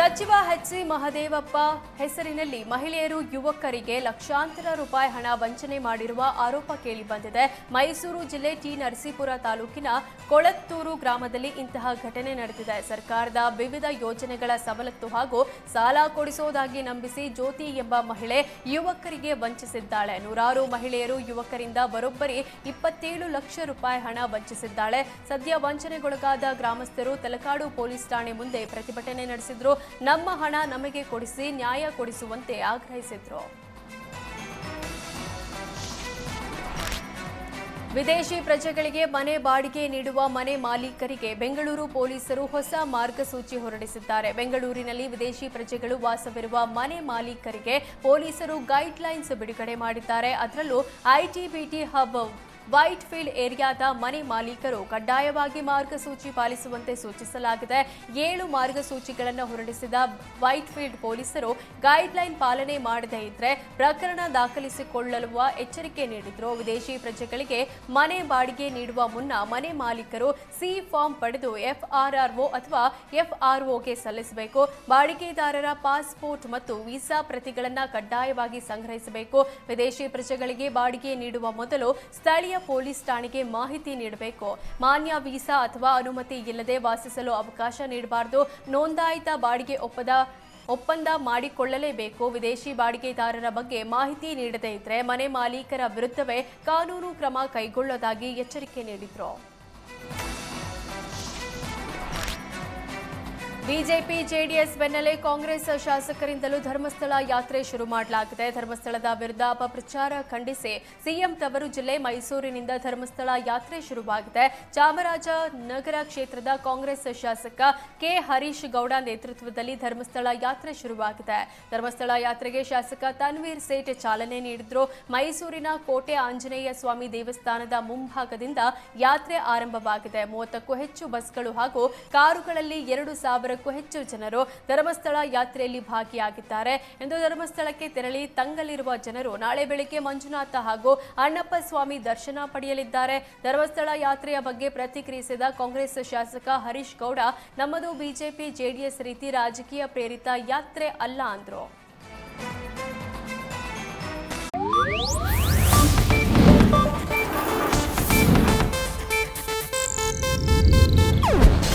ಸಚಿವ H C Mahadevappa ಹೆಸರಿನಲ್ಲಿ ಮಹಿಳೆಯರು ಯುವಕರಿಗೆ ಲಕ್ಷಾಂತರ ರೂಪಾಯಿ ಹಣ ವಂಚನೆ ಮಾಡಿರುವ ಆರೋಪ ಕೇಳಿಬಂದಿದೆ ಮೈಸೂರು ಜಿಲ್ಲೆ ಟಿ ನರಸೀಪುರ ತಾಲೂಕಿನ ಕೊಳತ್ತೂರು ಗ್ರಾಮದಲ್ಲಿ ಇಂತಹ ಘಟನೆ ನಡೆದಿದೆ. ಸರ್ಕಾರದ ವಿವಿಧ ಯೋಜನೆಗಳ ಸವಲತ್ತು ಹಾಗೂ ಸಾಲ ಕೊಡಿಸೋದಾಗಿ ನಂಬಿಸಿ ಜ್ಯೋತಿ ಎಂಬ ಮಹಿಳೆ ಯುವಕರಿಗೆ ವಂಚಿಸಿದ್ದಾಳೆ. ನೂರಾರು ಮಹಿಳೆಯರು ಯುವಕರಿಂದ ಬರೋಬ್ಬರಿ ಇಪ್ಪತ್ತೇಳು ಲಕ್ಷ ರೂಪಾಯಿ ಹಣ ವಂಚಿಸಿದ್ದಾಳೆ. ಸದ್ಯ ವಂಚನೆಗೊಳಗಾದ ಗ್ರಾಮಸ್ಥರು ತಲಕಾಡು ಪೊಲೀಸ್ ಠಾಣೆ ಮುಂದೆ ಪ್ರತಿಭಟನೆ ನಡೆಸಿದ್ರು. ನಮ್ಮ ಹಣ ನಮಗೆ ಕೊಡಿಸಿ ನ್ಯಾಯ ಕೊಡಿಸುವಂತೆ ಆಗ್ರಹಿಸಿದ್ರು. ವಿದೇಶಿ ಪ್ರಜೆಗಳಿಗೆ ಮನೆ ಬಾಡಿಗೆ ನೀಡುವ ಮನೆ ಮಾಲೀಕರಿಗೆ ಬೆಂಗಳೂರು ಪೊಲೀಸರು ಹೊಸ ಮಾರ್ಗಸೂಚಿ ಹೊರಡಿಸಿದ್ದಾರೆ. ಬೆಂಗಳೂರಿನಲ್ಲಿ ವಿದೇಶಿ ಪ್ರಜೆಗಳು ವಾಸವಿರುವ ಮನೆ ಮಾಲೀಕರಿಗೆ ಪೊಲೀಸರು ಗೈಡ್ಲೈನ್ಸ್ ಬಿಡುಗಡೆ ಮಾಡಿದ್ದಾರೆ. ಅದರಲ್ಲೂ ಐಟಿಬಿಟಿ ಹಬ್ ವೈಟ್ ಫೀಲ್ಡ್ ಏರಿಯಾದ ಮನೆ ಮಾಲೀಕರು ಕಡ್ಡಾಯವಾಗಿ ಮಾರ್ಗಸೂಚಿ ಪಾಲಿಸುವಂತೆ ಸೂಚಿಸಲಾಗಿದೆ. ಏಳು ಮಾರ್ಗಸೂಚಿಗಳನ್ನು ಹೊರಡಿಸಿದ ವೈಟ್ ಫೀಲ್ಡ್ ಪೊಲೀಸರು ಗೈಡ್ಲೈನ್ ಪಾಲನೆ ಮಾಡದೇ ಇದ್ರೆ ಪ್ರಕರಣ ದಾಖಲಿಸಿಕೊಳ್ಳುವ ಎಚ್ಚರಿಕೆ ನೀಡಿದ್ರು. ವಿದೇಶಿ ಪ್ರಜೆಗಳಿಗೆ ಮನೆ ಬಾಡಿಗೆ ನೀಡುವ ಮುನ್ನ ಮನೆ ಮಾಲೀಕರು ಸಿ ಫಾರ್ಮ್ ಪಡೆದು ಎಫ್ಆರ್ಆರ್ಒ ಅಥವಾ ಎಫ್ಆರ್ಒಗೆ ಸಲ್ಲಿಸಬೇಕು. ಬಾಡಿಗೆದಾರರ ಪಾಸ್ಪೋರ್ಟ್ ಮತ್ತು ವೀಸಾ ಪ್ರತಿಗಳನ್ನು ಕಡ್ಡಾಯವಾಗಿ ಸಂಗ್ರಹಿಸಬೇಕು. ವಿದೇಶಿ ಪ್ರಜೆಗಳಿಗೆ ಬಾಡಿಗೆ ನೀಡುವ ಮೊದಲು ಸ್ಥಳೀಯ ಪೊಲೀಸ್ ಠಾಣೆಗೆ ಮಾಹಿತಿ ನೀಡಬೇಕು. ಮಾನ್ಯ ವೀಸಾ ಅಥವಾ ಅನುಮತಿ ಇಲ್ಲದೆ ವಾಸಿಸಲು ಅವಕಾಶ ನೀಡಬಾರದು. ನೋಂದಾಯಿತ ಬಾಡಿಗೆ ಒಪ್ಪದ, ಒಪ್ಪಂದ ಮಾಡಿಕೊಳ್ಳಲೇಬೇಕು. ವಿದೇಶಿ ಬಾಡಿಗೆದಾರರ ಬಗ್ಗೆ ಮಾಹಿತಿ ನೀಡದೇ ಇದ್ರೆ ಮನೆ ಮಾಲೀಕರ ವಿರುದ್ಧವೇ ಕಾನೂನು ಕ್ರಮ ಕೈಗೊಳ್ಳೋದಾಗಿ ಎಚ್ಚರಿಕೆ ನೀಡಿದ್ರು. ಬಿಜೆಪಿ, ಜೆಡಿಎಸ್ ಬೆನ್ನಲ್ಲೇ ಕಾಂಗ್ರೆಸ್ ಶಾಸಕರಿಂದಲೂ ಧರ್ಮಸ್ಥಳ ಯಾತ್ರೆ ಶುರು ಮಾಡಲಾಗಿದೆ. ಧರ್ಮಸ್ಥಳದ ವಿರುದ್ಧ ಅಪಪ್ರಚಾರ ಖಂಡಿಸಿ ಸಿಎಂ ತವರು ಜಿಲ್ಲೆ ಮೈಸೂರಿನಿಂದ ಧರ್ಮಸ್ಥಳ ಯಾತ್ರೆ ಶುರುವಾಗಿದೆ. ಚಾಮರಾಜನಗರ ಕ್ಷೇತ್ರದ ಕಾಂಗ್ರೆಸ್ ಶಾಸಕ ಕೆ. ಹರೀಶ್ ಗೌಡ ನೇತೃತ್ವದಲ್ಲಿ ಧರ್ಮಸ್ಥಳ ಯಾತ್ರೆ ಶುರುವಾಗಿದೆ. ಧರ್ಮಸ್ಥಳ ಯಾತ್ರೆಗೆ ಶಾಸಕ ತನ್ವೀರ್ ಸೇಠ್ ಚಾಲನೆ ನೀಡಿದ್ರು. ಮೈಸೂರಿನ ಕೋಟೆ ಆಂಜನೇಯ ಸ್ವಾಮಿ ದೇವಸ್ಥಾನದ ಮುಂಭಾಗದಿಂದ ಯಾತ್ರೆ ಆರಂಭವಾಗಿದೆ. ಮೂವತ್ತಕ್ಕೂ ಹೆಚ್ಚು ಬಸ್ಗಳು ಹಾಗೂ ಕಾರುಗಳಲ್ಲಿ ಎರಡು ಸಾವಿರಕ್ಕೂ ಹೆಚ್ಚು ಜನರು ಧರ್ಮಸ್ಥಳ ಯಾತ್ರೆಯಲ್ಲಿ ಭಾಗಿಯಾಗಿದ್ದಾರೆ. ಎಂದು ಧರ್ಮಸ್ಥಳಕ್ಕೆ ತೆರಳಿ ತಂಗಲಿರುವ ಜನರು ನಾಳೆ ಬೆಳಿಗ್ಗೆ ಮಂಜುನಾಥ ಹಾಗೂ ಅಣ್ಣಪ್ಪ ಸ್ವಾಮಿ ದರ್ಶನ ಪಡೆಯಲಿದ್ದಾರೆ. ಧರ್ಮಸ್ಥಳ ಯಾತ್ರೆಯ ಬಗ್ಗೆ ಪ್ರತಿಕ್ರಿಯಿಸಿದ ಕಾಂಗ್ರೆಸ್ ಶಾಸಕ ಹರೀಶ್ ಗೌಡ, ನಮ್ಮದು ಬಿಜೆಪಿ, ಜೆಡಿಎಸ್ ರೀತಿ ರಾಜಕೀಯ ಪ್ರೇರಿತ ಯಾತ್ರೆ ಅಲ್ಲ ಅಂದ್ರು.